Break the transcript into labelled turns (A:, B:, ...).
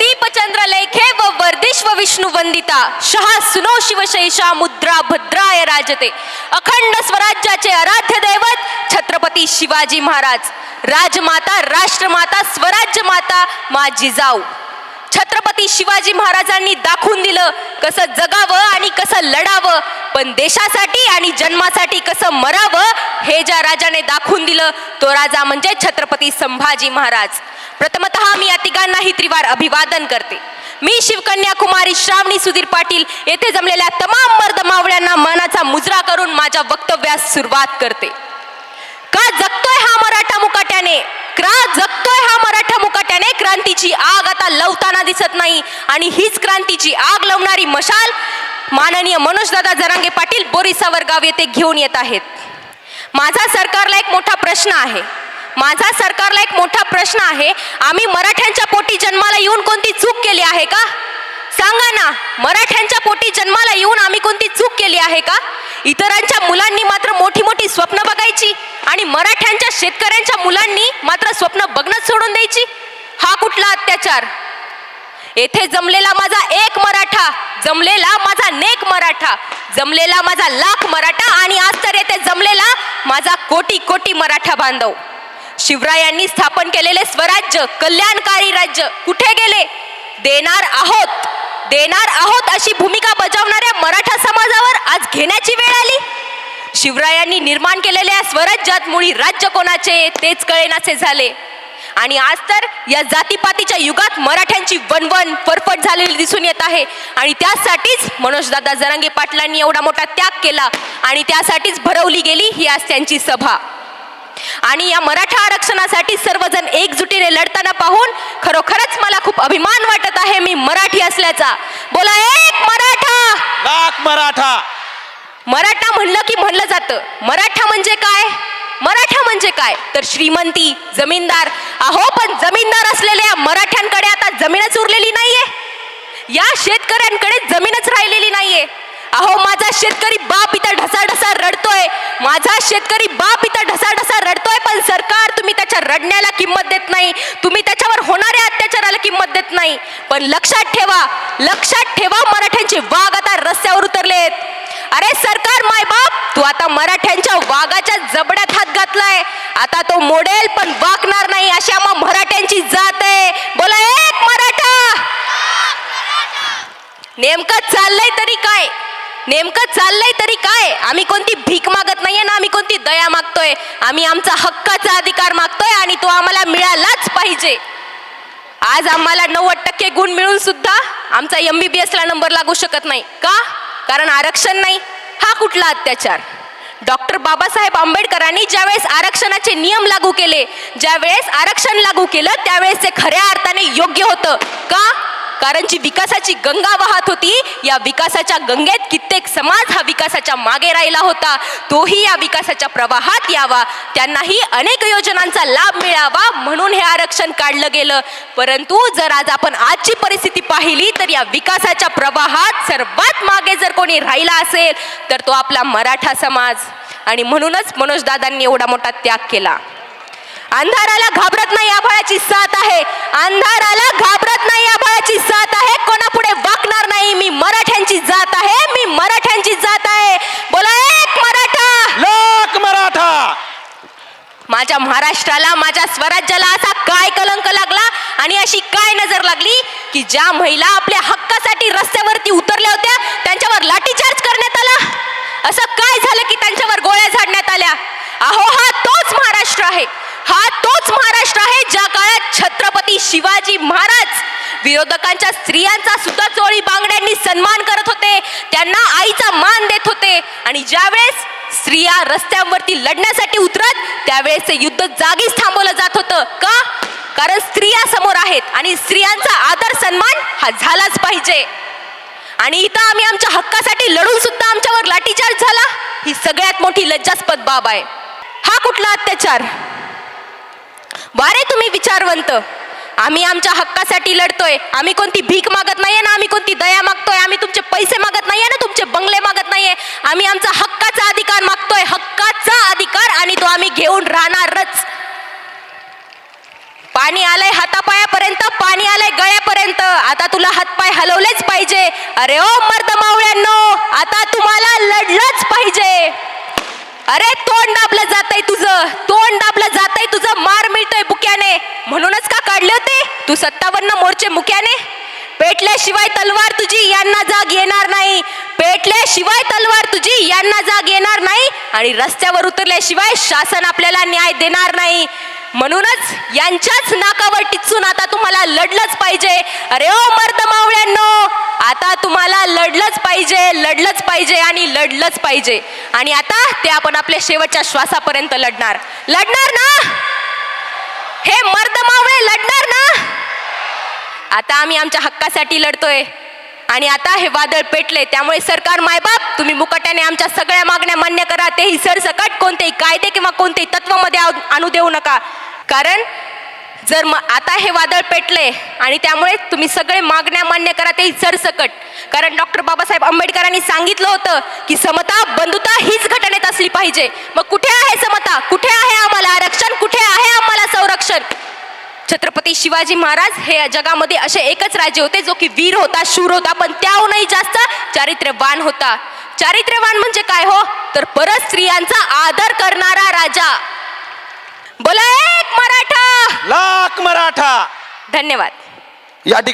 A: प्रदीपचंद्र लेखे व वर्दिश्व विष्णु वंदिता. शहा सुनो शिवशैषा मुद्रा भद्राय राजते. अखंड स्वराज्याचे आराध्य दैवत छत्रपती शिवाजी महाराज. राजमाता राष्ट्रमाता स्वराज्य माता मा जिजाऊ छत्रपती शिवाजी महाराजांनी दाखवून दिलं कसं जगावं आणि कसं लढावं पण देशासाठी आणि जन्मासाठी कसं मरावं हे ज्या राजाने दाखवून दिलं तो राजा म्हणजे छत्रपती संभाजी महाराज. प्रथमतः मी या तिघांनाही त्रिवार अभिवादन करते. मी शिवकन्या कुमारी श्रावणी सुधीर पाटील येथे जमलेल्या तमाम मर्द मावळ्यांना मनाचा मुजरा करून माझ्या वक्तव्यास सुरुवात करते. का जगतोय हा मराठा मुकाट्याने? का जगतोय हा मराठा क्रांतीची आग आता लवताना दिसत नाही. आणि हीच क्रांतीची आग लावणारी मशाल माननीय मनोजदादा जरांगे पाटील बोरिसावर गाव येथे घेऊन येत आहेत. माझा सरकारला एक मोठा प्रश्न आहे. माझा सरकारला एक मोठा प्रश्न आहे. आम्ही मराठ्यांच्या पोटी जन्माला येऊन कोणती चूक केली आहे का? सांगा ना मराठ्यांच्या पोटी जन्माला येऊन आम्ही कोणती चूक केली आहे का? इतरांच्या मुलांनी मात्र मोठी मोठी स्वप्न बघायची आणि मराठ्यांच्या शेतकऱ्यांच्या मुलांनी मात्र स्वप्न बघणंच सोडून द्यायची? हा कुठला अत्याचार? येथे जमलेला माझा एक मराठा जमलेला माझा नेक मराठा जमलेला माझा लाख मराठा आणि आज तर येथे जमलेला माझा कोटी कोटी मराठा बांधव. शिवरायांनी स्थापन केलेले स्वराज्य कल्याणकारी राज्य कुठे गेले? देणार आहोत. देणार आहोत अशी भूमिका बजावणाऱ्या मराठा समाजावर आज घेण्याची वेळ आली. शिवरायांनी निर्माण केलेल्या स्वराज्यात मुळी राज्य कोणाचे? तेच कळेनासे झाले. आणि आज तर या जातीपातीच्या युगात मराठ्यांची वनवन फरफट झालेली दिसून येत आहे. आणि त्यासाठीच मनोजदादा जरांगे पाटलांनी एवढा मोठा त्याग केला आणि त्यासाठीच भरवली गेली ही आज त्यांची सभा. आणि या मराठा आरक्षणासाठी सर्वजण एकजुटीने लढताना पाहून खरोखरच मला खूप अभिमान वाटत आहे मी मराठी असल्याचा. बोला एक मराठा!
B: मराठा!
A: मराठा म्हणलं की म्हणलं जातं. मराठा म्हणजे काय? मराठा म्हणजे काय? तर श्रीमंती जमीनदार. अहो पण जमीनदार असलेल्या मराठ्यांकडे आता जमीनच उरलेली नाहीये. या शेतकऱ्यांकडे जमीनच राहिलेली नाहीये. अहो माझा शेतकरी बाप इथं ढसा ढसा रडतोय. माझा शेतकरी बाप इथं ढसा ढसा रडतोय पण सरकार तुम्ही त्याच्या रडण्याला किंमत देत नाही. तुम्ही त्याच्यावर होणाऱ्या अत्याचाराला किंमत देत नाही. पण लक्षात ठेवा लक्षात ठेवा मराठ्यांचे वाघ आता रस्त्यावर उतरलेत. अरे सरकार माय बाप तू आता मराठ्यांच्या वाघाच्या जबड्यात आता तो मोडेल पण वाकणार नाही अशा मग मराठ्यांची जात आहे. बोला एक मराठा! नेमकं चाललंय तरी काय? नेमकं चाललंय तरी काय? आम्ही कोणती भीक मागत नाहीये ना आम्ही कोणती दया मागतोय? आम्ही आमचा हक्काचा अधिकार मागतोय आणि तो आम्हाला मिळालाच पाहिजे. आज आम्हाला नव्वद टक्के गुण मिळून सुद्धा आमचा एम बी बी एसला नंबर लागू शकत नाही. का? कारण आरक्षण नाही. हा कुठला अत्याचार? डॉक्टर बाबासाहेब आंबेडकरांनी ज्यावेळेस आरक्षणाचे नियम लागू केले ज्यावेळेस आरक्षण लागू केलं त्यावेळेस ते खऱ्या अर्थाने योग्य होतं. का? कारण जी विकासाची गंगा वाहत होती या विकासाच्या गंगेत कित्येक समाज हा विकासाच्या मागे राहिला होता. तोही या विकासाच्या प्रवाहात यावा. त्यांनाही अनेक योजनांचा लाभ मिळावा म्हणून हे आरक्षण काढलं गेलं. परंतु जर आज आपण आजची परिस्थिती पाहिली तर या विकासाच्या प्रवाहात सर्वात मागे जर कोणी राहिला असेल तर तो आपला मराठा समाज. आणि म्हणूनच मनोजदादांनी एवढा मोठा त्याग केला. अंधाराला घाबरत नाही आभाळाची साथ आहे. अंधाराला घाबरत नाही आभाळाची साथ आहे. कोणापुढे वाकणार नाही. मी मराठ्यांची जात आहे. मी मराठ्यांची जात आहे. बोला एक मराठा.
B: लाख मराठा.
A: माझ्या महाराष्ट्राला माझ्या स्वराज्याला असा काय कलंक लागला? आणि अशी काय नजर लागली? की ज्या महिला आपल्या हक्कासाठी रस्त्यावरती उतरल्या होत्या त्यांच्यावर लाठीचार्ज करण्यात आला असं काय झालं की त्यांच्यावर गोळ्या झाडण्यात आल्या अहो हा तोच महाराष्ट्र आहे हा तोच महाराष्ट्र आहे ज्या काळात छत्रपती शिवाजी महाराज विरोधकांच्या स्त्रियांचा सुद्धा चोळी बांगड्यांनी सन्मान करत होते. त्यांना आईचा मान देत होते. आणि ज्यावेळेस स्त्रिया रस्त्यांवरती लढण्यासाठी उतरत त्यावेळेस ते युद्ध जागीच थांबवलं जात होतं. का? कारण स्त्रिया समोर आहेत आणि स्त्रियांचा आदर सन्मान हा झालाच पाहिजे. आणि इथं आम्ही आमच्या हक्कासाठी लढून सुद्धा आमच्यावर लाठीचार्ज झाला. ही सगळ्यात मोठी लज्जास्पद बाब आहे. हा कुठला अत्याचार? वारे तुम्ही विचारवंत. आम्ही आमच्या हक्कासाठी लढतोय. आम्ही कोणती भीक मागत नाहीये ना आम्ही कोणती दया मागतोय आम्ही तुमचे पैसे मागत नाहीये ना तुमचे बंगले मागत नाहीये. आम्ही आमचा हक्काचा अधिकार मागतोय हक्काचा अधिकार आणि तो आम्ही घेऊन राहणारच. पाणी आलंय हातापायापर्यंत पाणी आलंय गळ्यापर्यंत. आता तुला हातपाय हलवलेच पाहिजे. अरे ओ मर्द मावळ्यांनो आता तुम्हाला लढलंच पाहिजे. अरे तोंड दाबलं जातंय तुझं. तोंड दाबलं जातंय तुझं. मार मिळतोय बुक्याने. म्हणूनच तू सत्तावन्न मोर्चे मुक्याने? पेटल्याशिवाय तलवार तुझी यांना जाग येणार नाही. पेटल्याशिवाय तलवार तुझी यांना जाग येणार नाही आणि रस्त्यावर उतरल्याशिवाय शासन आपल्याला न्याय देणार नाही. म्हणूनच यांच्याच नाकावर टिचून आता तुम्हाला लढलंच पाहिजे. अरे ओ मर्द मावळ्यांनो आता तुम्हाला लढलंच पाहिजे लढलंच पाहिजे आणि लढलंच पाहिजे. आणि आता ते आपण आपल्या शेवटच्या श्वासापर्यंत लढणार. लढणार ना? हे मर्द मावळे लढणार आता आम्ही आमच्या हक्कासाठी लढतोय. आणि आता हे वादळ पेटले त्यामुळे सरकार मायबाप तुम्ही मुकाट्याने आमच्या सगळ्या मागण्या मान्य करा तेही सरसकट कोणतेही कायदे किंवा कोणतेही तत्वामध्ये आणू देऊ नका. कारण जर म आता हे वादळ पेटले आणि त्यामुळे तुम्ही सगळे मागण्या मान्य करा तेही सरसकट. कारण डॉक्टर बाबासाहेब आंबेडकरांनी सांगितलं होतं की समता बंधुता हीच घटनेत असली पाहिजे. मग कुठे आहे समता? कुठे आहे आम्हाला आरक्षण? कुठे आहे आम्हाला संरक्षण? छत्रपती शिवाजी महाराज हे जगामध्ये असे एकच राजे होते जो की वीर होता शूर होता पण त्याहूनही जास्त चारित्र्यवान होता. चारित्र्यवान म्हणजे काय हो? तर परत स्त्रियांचा आदर करणारा राजा. बोला एक मराठा!
B: लाख मराठा!
A: धन्यवाद.
B: या ठिकाणी